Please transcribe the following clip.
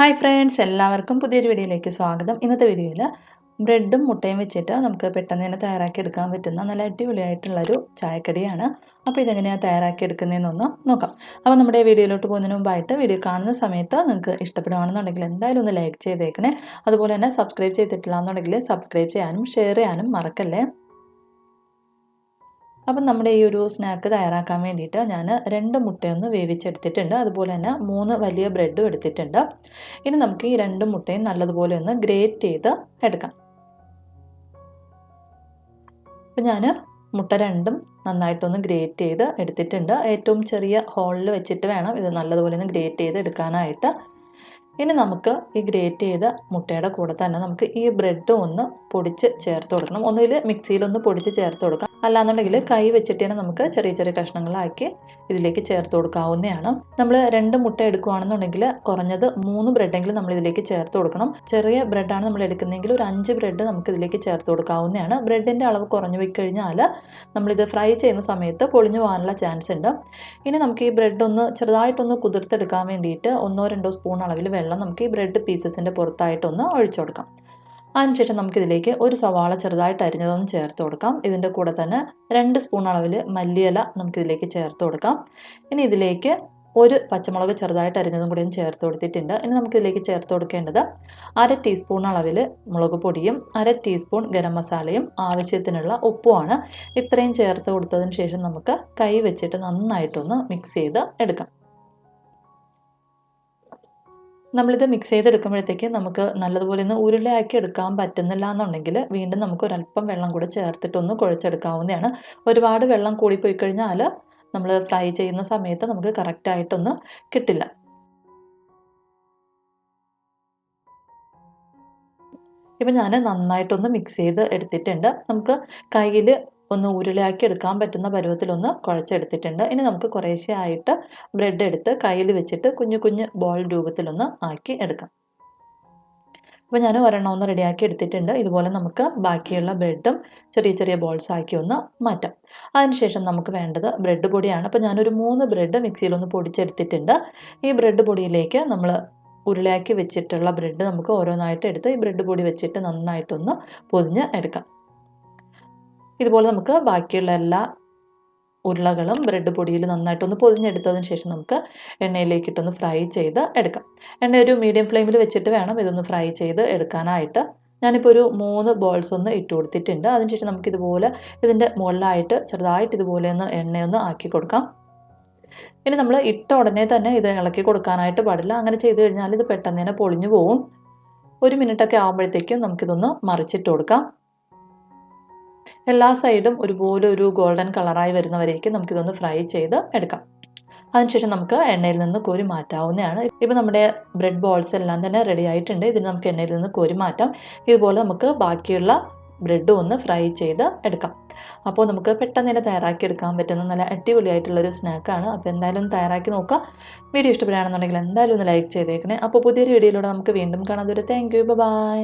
Hi friends എല്ലാവർക്കും പുതിയൊരു വീഡിയോയിലേക്ക് സ്വാഗതം. ഇന്നത്തെ വീഡിയോയിൽ ബ്രെഡും മുട്ടയും വെച്ചിട്ട് നമുക്ക് പെട്ടെന്ന് തന്നെ തയ്യാറാക്കി എടുക്കാൻ പറ്റുന്ന നല്ല അടിപൊളിയായിട്ടുള്ളൊരു ചായക്കടിയാണ്. അപ്പോൾ ഇതെങ്ങനെയാണ് തയ്യാറാക്കി എടുക്കുന്നതെന്നൊന്ന് നോക്കാം. അപ്പോൾ നമ്മുടെ വീഡിയോയിലോട്ട് പോകുന്നതിന് മുമ്പായിട്ട് വീഡിയോ കാണുന്ന സമയത്ത് നിങ്ങൾക്ക് ഇഷ്ടപ്പെടുകയാണെന്നുണ്ടെങ്കിൽ എന്തായാലും ഒന്ന് ലൈക്ക് ചെയ്തേക്കണേ. അതുപോലെ തന്നെ സബ്സ്ക്രൈബ് ചെയ്തിട്ടില്ല എന്നുണ്ടെങ്കിൽ സബ്സ്ക്രൈബ് ചെയ്യാനും ഷെയർ ചെയ്യാനും മറക്കല്ലേ. അപ്പം നമ്മുടെ ഈ ഒരു സ്നാക്ക് തയ്യാറാക്കാൻ വേണ്ടിയിട്ട് ഞാൻ രണ്ട് മുട്ടയൊന്ന് വേവിച്ചെടുത്തിട്ടുണ്ട്. അതുപോലെ തന്നെ മൂന്ന് വലിയ ബ്രെഡും എടുത്തിട്ടുണ്ട്. ഇനി നമുക്ക് ഈ രണ്ട് മുട്ടയും നല്ലതുപോലെ ഒന്ന് ഗ്രേറ്റ് ചെയ്ത് എടുക്കാം. അപ്പം ഞാൻ മുട്ട രണ്ടും നന്നായിട്ടൊന്ന് ഗ്രേറ്റ് ചെയ്ത് എടുത്തിട്ടുണ്ട്. ഏറ്റവും ചെറിയ ഹോളിൽ വെച്ചിട്ട് വേണം ഇത് നല്ലതുപോലെ ഒന്ന് ഗ്രേറ്റ് ചെയ്ത് എടുക്കാനായിട്ട്. ഇനി നമുക്ക് ഈ ഗ്രേറ്റ് ചെയ്ത മുട്ടയുടെ കൂടെ തന്നെ നമുക്ക് ഈ ബ്രെഡും ഒന്ന് പൊടിച്ച് ചേർത്ത് കൊടുക്കണം. ഒന്നുകിൽ മിക്സിയിലൊന്ന് പൊടിച്ച് ചേർത്ത് കൊടുക്കാം. അല്ലാന്നുണ്ടെങ്കിൽ കൈ വെച്ചിട്ട് തന്നെ നമുക്ക് ചെറിയ ചെറിയ കഷ്ണങ്ങളാക്കി ഇതിലേക്ക് ചേർത്ത് കൊടുക്കാവുന്നതാണ്. നമ്മൾ രണ്ട് മുട്ട എടുക്കുകയാണെന്നുണ്ടെങ്കിൽ കുറഞ്ഞത് മൂന്ന് ബ്രെഡെങ്കിലും നമ്മൾ ഇതിലേക്ക് ചേർത്ത് കൊടുക്കണം. ചെറിയ ബ്രെഡാണ് നമ്മൾ എടുക്കുന്നതെങ്കിൽ ഒരു അഞ്ച് ബ്രെഡ് നമുക്ക് ഇതിലേക്ക് ചേർത്ത് കൊടുക്കാവുന്നതാണ്. ബ്രെഡിന്റെ അളവ് കുറഞ്ഞു പോയി കഴിഞ്ഞാൽ നമ്മളിത് ഫ്രൈ ചെയ്യുന്ന സമയത്ത് പൊളിഞ്ഞു പോകാനുള്ള ചാൻസ് ഉണ്ട്. ഇനി നമുക്ക് ഈ ബ്രെഡ് ഒന്ന് ചെറുതായിട്ടൊന്ന് കുതിർത്തെടുക്കാൻ വേണ്ടിയിട്ട് ഒന്നോ രണ്ടോ സ്പൂൺ അളവിൽ വെള്ളം നമുക്ക് ഈ ബ്രെഡ് പീസസിന്റെ പുറത്തായിട്ടൊന്ന് ഒഴിച്ചു കൊടുക്കാം. അതിനുശേഷം നമുക്കിതിലേക്ക് ഒരു സവാള ചെറുതായിട്ട് അരിഞ്ഞതൊന്ന് ചേർത്ത് കൊടുക്കാം. ഇതിന്റെ കൂടെ തന്നെ രണ്ട് സ്പൂൺ അളവിൽ മല്ലിയില നമുക്കിതിലേക്ക് ചേർത്ത് കൊടുക്കാം. ഇനി ഇതിലേക്ക് ഒരു പച്ചമുളക് ചെറുതായിട്ട് അരിഞ്ഞതും കൂടി ചേർത്ത് കൊടുത്തിട്ടുണ്ട്. ഇനി നമുക്കിതിലേക്ക് ചേർത്ത് കൊടുക്കേണ്ടത് അര ടീസ്പൂൺ അളവിൽ മുളക് പൊടിയും അര ടീസ്പൂൺ ഗരം മസാലയും ആവശ്യത്തിനുള്ള ഉപ്പുമാണ്. ഇത്രയും ചേർത്ത് കൊടുത്തതിന് ശേഷം നമുക്ക് കൈ വെച്ചിട്ട് നന്നായിട്ടൊന്ന് മിക്സ് ചെയ്ത് എടുക്കാം. നമ്മളിത് മിക്സ് ചെയ്തെടുക്കുമ്പോഴത്തേക്ക് നമുക്ക് നല്ലതുപോലെ ഒന്ന് ഉരുളയാക്കി എടുക്കാൻ പറ്റുന്നില്ല എന്നുണ്ടെങ്കിൽ വീണ്ടും നമുക്ക് ഒരല്പം വെള്ളം കൂടെ ചേർത്തിട്ടൊന്ന് കുഴച്ചെടുക്കാവുന്നതാണ്. ഒരുപാട് വെള്ളം കൂടിപ്പോയി കഴിഞ്ഞാൽ നമ്മൾ ഫ്രൈ ചെയ്യുന്ന സമയത്ത് നമുക്ക് കറക്റ്റായിട്ടൊന്ന് കിട്ടില്ല. ഇപ്പം ഞാൻ നന്നായിട്ടൊന്ന് മിക്സ് ചെയ്ത് എടുത്തിട്ടുണ്ട്. നമുക്ക് കയ്യിൽ ഒന്ന് ഉരുളയാക്കി എടുക്കാൻ പറ്റുന്ന പരുവത്തിലൊന്ന് കുഴച്ചെടുത്തിട്ടുണ്ട്. ഇനി നമുക്ക് കുറേശ്ശെ ആയിട്ട് ബ്രെഡ് എടുത്ത് കയ്യിൽ വെച്ചിട്ട് കുഞ്ഞു കുഞ്ഞു ബോൾ രൂപത്തിലൊന്ന് ആക്കി എടുക്കാം. അപ്പോൾ ഞാൻ ഒരെണ്ണം ഒന്ന് റെഡിയാക്കി എടുത്തിട്ടുണ്ട്. ഇതുപോലെ നമുക്ക് ബാക്കിയുള്ള ബ്രെഡും ചെറിയ ചെറിയ ബോൾസ് ആക്കി ഒന്ന് മാറ്റാം. അതിനുശേഷം നമുക്ക് വേണ്ടത് ബ്രെഡ് പൊടിയാണ്. അപ്പോൾ ഞാനൊരു മൂന്ന് ബ്രെഡ് മിക്സിയിലൊന്ന് പൊടിച്ചെടുത്തിട്ടുണ്ട്. ഈ ബ്രെഡ് പൊടിയിലേക്ക് നമ്മൾ ഉരുളയാക്കി വെച്ചിട്ടുള്ള ബ്രെഡ് നമുക്ക് ഓരോന്നായിട്ട് എടുത്ത് ഈ ബ്രെഡ് പൊടി വെച്ചിട്ട് നന്നായിട്ടൊന്ന് പൊതിഞ്ഞ് എടുക്കാം. ഇതുപോലെ നമുക്ക് ബാക്കിയുള്ള എല്ലാ ഉരുളകളും ബ്രെഡ് പൊടിയിൽ നന്നായിട്ടൊന്ന് പൊതിഞ്ഞെടുത്തതിന് ശേഷം നമുക്ക് എണ്ണയിലേക്കിട്ടൊന്ന് ഫ്രൈ ചെയ്ത് എടുക്കാം. എണ്ണ ഒരു മീഡിയം ഫ്ലെയിമിൽ വെച്ചിട്ട് വേണം ഇതൊന്ന് ഫ്രൈ ചെയ്ത് എടുക്കാനായിട്ട്. ഞാനിപ്പോൾ ഒരു മൂന്ന് ബോൾസ് ഒന്ന് ഇട്ട് കൊടുത്തിട്ടുണ്ട്. അതിനുശേഷം നമുക്കിതുപോലെ ഇതിന്റെ മുകളിലായിട്ട് ചെറുതായിട്ട് ഇതുപോലെ ഒന്ന് എണ്ണയൊന്ന് ആക്കി കൊടുക്കാം. ഇനി നമ്മൾ ഇട്ട ഉടനെ തന്നെ ഇത് ഇളക്കി കൊടുക്കാനായിട്ട് പാടില്ല. അങ്ങനെ ചെയ്ത് കഴിഞ്ഞാൽ ഇത് പെട്ടെന്ന് തന്നെ പൊളിഞ്ഞു പോകും ഒരു മിനിറ്റൊക്കെ ആകുമ്പോഴത്തേക്കും നമുക്കിതൊന്ന് മറിച്ചിട്ട് കൊടുക്കാം. എല്ലാ സൈഡും ഒരുപോലെ ഒരു ഗോൾഡൻ കളറായി വരുന്നവരേക്കും നമുക്കിതൊന്ന് ഫ്രൈ ചെയ്ത് എടുക്കാം. അതിനുശേഷം നമുക്ക് എണ്ണയിൽ നിന്ന് കോരി മാറ്റാവുന്നതാണ്. ഇപ്പോൾ നമ്മുടെ ബ്രെഡ് ബോൾസ് എല്ലാം തന്നെ റെഡി ആയിട്ടുണ്ട്. ഇതിന് നമുക്ക് എണ്ണയിൽ നിന്ന് കോരി മാറ്റാം. ഇതുപോലെ നമുക്ക് ബാക്കിയുള്ള ബ്രെഡും ഒന്ന് ഫ്രൈ ചെയ്ത് എടുക്കാം. അപ്പോൾ നമുക്ക് പെട്ടെന്ന് തന്നെ തയ്യാറാക്കി എടുക്കാൻ പറ്റുന്ന നല്ല അടിപൊളിയായിട്ടുള്ളൊരു സ്നാക്കാണ് അപ്പോൾ എന്തായാലും തയ്യാറാക്കി നോക്കുക. വീഡിയോ ഇഷ്ടപ്പെടുകയാണെന്നുണ്ടെങ്കിൽ എന്തായാലും ഒന്ന് ലൈക്ക് ചെയ്തേക്കണേ. അപ്പോൾ പുതിയൊരു വീഡിയോയിലൂടെ നമുക്ക് വീണ്ടും കാണാം. അതുവരെ താങ്ക് യു ബൈ